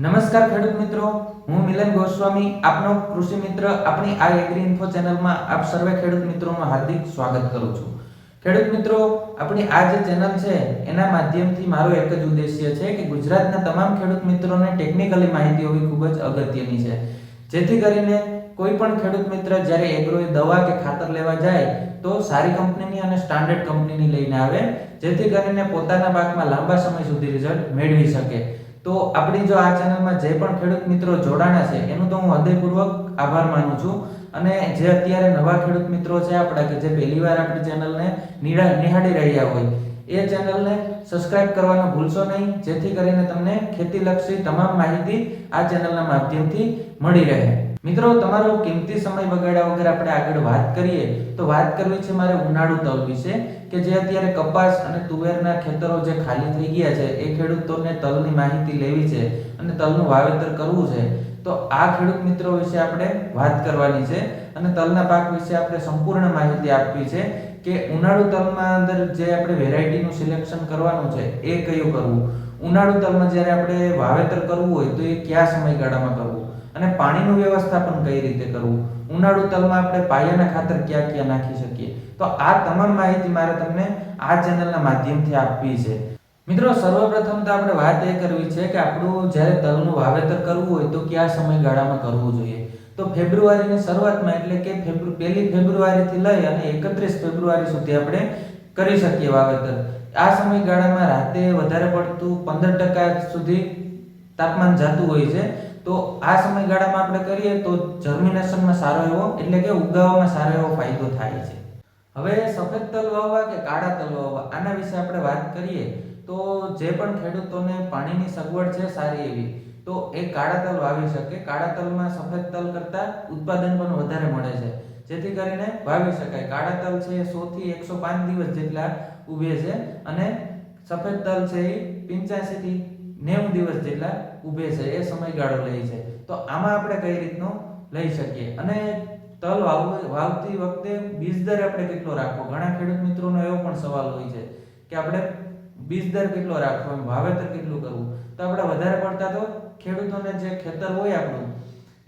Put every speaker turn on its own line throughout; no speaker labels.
નમસ્કાર ખેડૂત મિત્રો, હું મિલન ગોસ્વામી, આપનો કૃષિ મિત્ર, આપણી આ એગ્રી ઇન્ફો ચેનલમાં આપ સર્વે ખેડૂત મિત્રોનું હાર્દિક સ્વાગત કરું છું. ખેડૂત મિત્રો, આપણી આ જે ચેનલ છે, એના માધ્યમથી મારો એક જ ઉદ્દેશ્ય છે કે ગુજરાતના તમામ ખેડૂત મિત્રોને ટેકનિકલી માહિતી હોવી ખૂબ જ અગત્યની છે. જેથી કરીને કોઈ પણ ખેડૂત મિત્ર જ્યારે એગ્રોએ દવા કે ખાતર લેવા જાય, તો સારી કંપનીની અને સ્ટાન્ડર્ડ કંપનીની લઈને આવે, જેથી કરીને પોતાના પાકમાં લાંબા સમય સુધી રિઝલ્ટ મેળવી શકે. તો આપણી જો આ ચેનલમાં જે પણ ખેડૂત મિત્રો જોડાણા છે, એનું તો હું હૃદયપૂર્વક આભાર માનું છું. અને જે અત્યારે નવા ખેડૂત મિત્રો છે આપણા કે જે પહેલીવાર આપણી ચેનલને નિહાળી રહ્યા હોય, એ ચેનલને સબસ્ક્રાઇબ કરવાનું ભૂલશો નહીં. જેથી કરીને તમને ખેતીલક્ષી તમામ માહિતી આ ચેનલના માધ્યમથી મળી રહે. મિત્રો, તમારો કિંમતી સમય બગાડ્યા વગર આપણે આગળ વાત કરીએ, તો વાત કરવી છે મારે ઉનાળુ તલ વિશે, કે જે અત્યારે કપાસ અને તુવેરના ખેતરો જે ખાલી થઈ ગયા છે, એ ખેડૂતોને તલની માહિતી લેવી છે અને તલનું વાવેતર કરવું છે. તો આ ખેડૂત મિત્રો વિશે આપણે વાત કરવાની છે અને તલના પાક વિશે આપણે સંપૂર્ણ માહિતી આપવી છે કે ઉનાળુ તલમાં અંદર જે આપણે વેરાયટીનું સિલેક્શન કરવાનું છે, એ કયું કરવું? ઉનાળુ તલમાં જ્યારે આપણે વાવેતર કરવું હોય તો એ કયા સમયગાળામાં કરવું? અને પાણીનું વ્યવસ્થાપન કઈ રીતે કરવું? ઉનાળુ તલમાં આપણે પાયાના ખાતર ક્યાં ક્યાં નાખી શકીએ? તો આ તમામ માહિતી મારે તમને આ ચેનલના માધ્યમથી આપવી છે. મિત્રો, સર્વપ્રથમ તો આપણે વાત એ કરવી છે કે આપણું જ્યારે તલનું વાવેતર કરવું હોય તો કયા સમયગાળામાં કરવું જોઈએ? તો ફેબ્રુઆરીની શરૂઆતમાં એટલે કે ફેબ્રુ, પહેલી ફેબ્રુઆરીથી લઈ અને એકત્રીસ ફેબ્રુઆરી સુધી આપણે કરી શકીએ વાવેતર. આ સમયગાળામાં રાતે વધારે પડતું પંદર ટકા સુધી તાપમાન જતું હોય છે. તો આ સમયગાળામાં આપણે કરીએ તો જર્મિનેશનમાં સારો એવો, એટલે કે ઉગાવવામાં સારો એવો ફાયદો થાય છે. હવે સફેદ તલ વાવવા કે કાળા તલ વાવવા, આના વિશે આપણે વાત કરીએ તો જે પણ ખેડૂતોને પાણીની સગવડ છે સારી એવી, તો એ કાળા તલ વાવી શકે. કાળા તલમાં સફેદ તલ કરતાં ઉત્પાદન પણ વધારે મળે છે. જેથી કરીને વાવી શકાય. કાળા તલ છે એ 100 થી 105 દિવસ જેટલા ઉભે છે અને સફેદ તલ છે એ 85 થી 90 દિવસ જેટલા ઉભે છે, એ સમયગાળો લે છે. તો આમાં આપણે કઈ રીતનું લઈ શકીએ? અને તલ વાવ, વાવતી વખતે બીજ દર આપણે કેટલો રાખવો? ઘણા ખેડૂત મિત્રોનો એવો પણ સવાલ હોય છે કે આપણે બીજ દર કેટલો રાખવો એમ? વાવેતર કેટલું કરવું? તો આપણે વધારે પડતા તો ખેડૂતોને જે ખેતર હોય આપણું,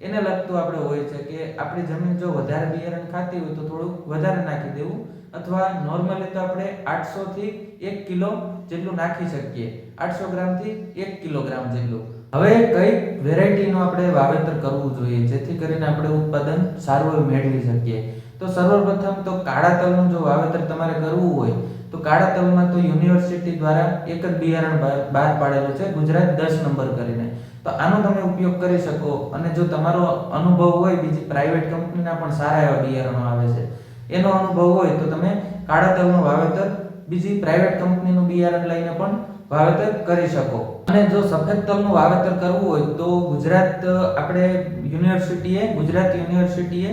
એને લગતું આપણે હોય છે કે આપણી જમીન જો વધારે બિયારણ ખાતી હોય તો થોડુંક વધારે નાખી દેવું. અથવા નોર્મલી તો આપણે આઠસો થી એક કિલો જેટલું નાખી શકીએ. 800 ગ્રામથી 1 કિલોગ્રામ જેટલું. હવે કઈ વેરાયટીનું આપણે વાવેતર કરવું જોઈએ? જેથી કરીને આપણે ઉત્પાદન સારું એવું મેળવી શકીએ. તો સર્વપ્રથમ તો કાળા તલનું જો વાવેતર તમારે કરવું હોય, તો કાળા તલમાં તો યુનિવર્સિટી દ્વારા એક જ બિયારણ બહાર- પાડેલું છે, ગુજરાત દસ નંબર કરીને. તો આનો તમે ઉપયોગ કરી શકો અને જો તમારો અનુભવ હોય, બીજી પ્રાઇવેટ કંપનીના પણ સારા એવા બિયારણો આવે છે. એનો અનુભવ હોય તો તમે કાળા તલનું વાવેતર, બીજી પ્રાઇવેટ કંપનીનું બિયારણ લઈને પણ વાવેતર કરી શકો. અને જો સફેદ તલનું વાવેતર કરવું હોય તો ગુજરાત આપણે યુનિવર્સિટીએ, ગુજરાત યુનિવર્સિટીએ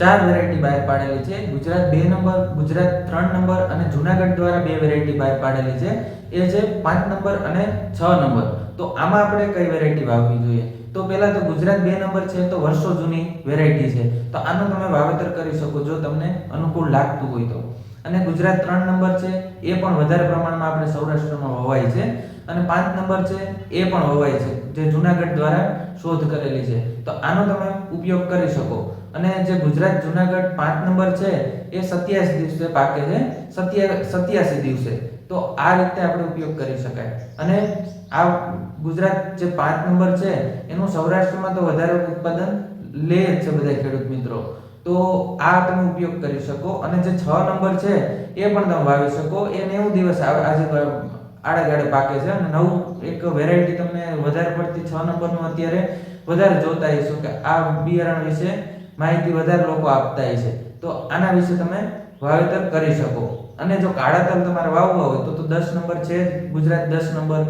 ચાર વેરાયટી બહાર પાડેલી છે. ગુજરાત બે નંબર, ગુજરાત ત્રણ નંબર અને જુનાગઢ દ્વારા બે વેરાયટી બહાર પાડેલી છે. એ છે પાંચ નંબર અને છ નંબર. તો આમાં આપણે કઈ વેરાયટી વાવવી જોઈએ? તો પહેલા તો ગુજરાત બે નંબર છે, તો વર્ષો જૂની વેરાયટી છે. તો આનું તમે વાવેતર કરી શકો જો તમને અનુકૂળ લાગતું હોય તો. અને ગુજરાત ત્રણ નંબર છે, એ પણ વધારે પ્રમાણમાં આપણે સૌરાષ્ટ્રમાં વવાય છે. અને પાંચ નંબર છે, એ પણ વવાય છે, જે જુનાગઢ દ્વારા શોધ કરેલી છે. તો આનો તમે ઉપયોગ કરી શકો. અને જે ગુજરાત જુનાગઢ પાંચ નંબર છે, એ સત્યાસી દિવસે પાકે છે, સત્યા, સત્યાસી દિવસે. તો આ રીતે આપણે ઉપયોગ કરી શકાય. અને આ ગુજરાત જે પાંચ નંબર છે, એનું સૌરાષ્ટ્રમાં તો વધારે ઉત્પાદન લે જ છે બધા ખેડૂત મિત્રો. તો આ તમે ઉપયોગ કરી શકો. અને જે છ નંબર છે, એ પણ તમે વાવી શકો. એ નેવું દિવસ આજે આડે ગાડે પાકે છે. અને નવું એક વેરાયટી તમને વધારે પડતી છ નંબરનું અત્યારે વધારે જોતા હશો કે આ બિયારણ વિશે માહિતી વધારે લોકો આપતા હશે. તો આના વિશે તમે વાવેતર કરી શકો. અને જો કાળા તલ તમારે વાવવા હોય તો તો દસ નંબર છે ગુજરાત દસ નંબર.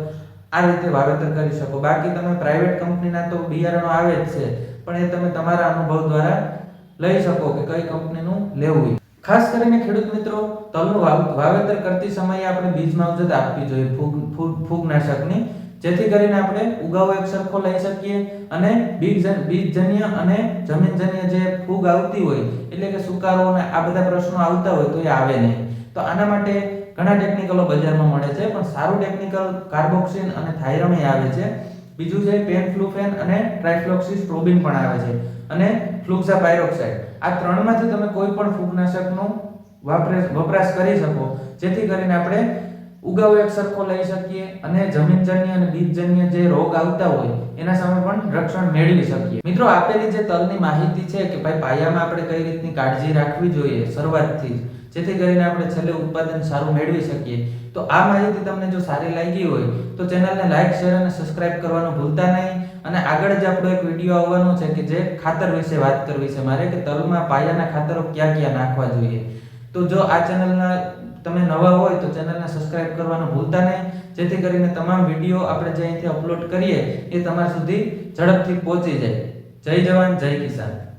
આ રીતે વાવેતર કરી શકો. બાકી તમે પ્રાઇવેટ કંપનીના તો બિયારણો આવે જ છે. પણ એ તમે તમારા અનુભવ દ્વારા લઈ શકો કે કઈ કંપનીનું લેવું ખાસ કરીને ખેડૂત મિત્રો, તલનું વાવેતર કરતી સમયે આપણે બીજ માવજત આપવી જોઈએ ફૂગ ફૂગ, ફૂગનાશકની. જેથી કરીને આપણે ઉગાવો એક સરખો લઈ શકીએ અને બીજ બીજજન્ય અને જમીનજન્ય જે ફૂગ આવતી હોય, એટલે કે સુકારો અને આ બધા પ્રશ્નો આવતા હોય તો એ આવે નહીં. તો આના માટે ઘણા ટેકનિકલો બજારમાં મળે છે, પણ સારું ટેકનિકલ કાર્બોક્સિન અને થાયરમે આવે છે. બીજું છે પેનફ્લુફેન અને ટ્રાઇફ્લોક્સિસ પ્રોબિન પણ આવે છે અને ફ્લુક્ઝાપાયરોક્સાઇડ આ ત્રણમાંથી તમે કોઈ પણ ફૂગનાશકનો વાપરે વપરાશ કરી શકો, જેથી કરીને આપણે ઉગાવ એક સરખો લઈ શકીએ અને જમીનજન્ય અને બીજજન્ય જે રોગ આવતા હોય, એના સામે પણ રક્ષણ મેળવી શકીએ. મિત્રો, આપેલી જે તલની માહિતી છે કે ભાઈ પાયામાં આપણે કઈ રીતની કાળજી રાખવી જોઈએ, શરૂઆતથી જ. જેથી કરીને આપણે છેલ્લે ઉત્પાદન સારું મેળવી શકીએ. તો આ માહિતી તમને જો સારી લાગી હોય, તો ચેનલને લાઈક, શેર અને સબસ્ક્રાઇબ કરવાનું ભૂલતા નહીં. અને આગળ જ આપણો એક વીડિયો આવવાનો છે કે જે ખાતર વિશે વાત કરવી છે મારે કે તલમાં પાયાના ખાતરો ક્યાં ક્યાં નાખવા જોઈએ. તો જો આ ચેનલના તમે નવા હોય, તો ચેનલને સબસ્ક્રાઇબ કરવાનું ભૂલતા નહીં. જેથી કરીને તમામ વીડિયો આપણે જે અહીંથી અપલોડ કરીએ, એ તમારા સુધી ઝડપથી પહોંચી જાય. જય જવાન, જય કિસાન.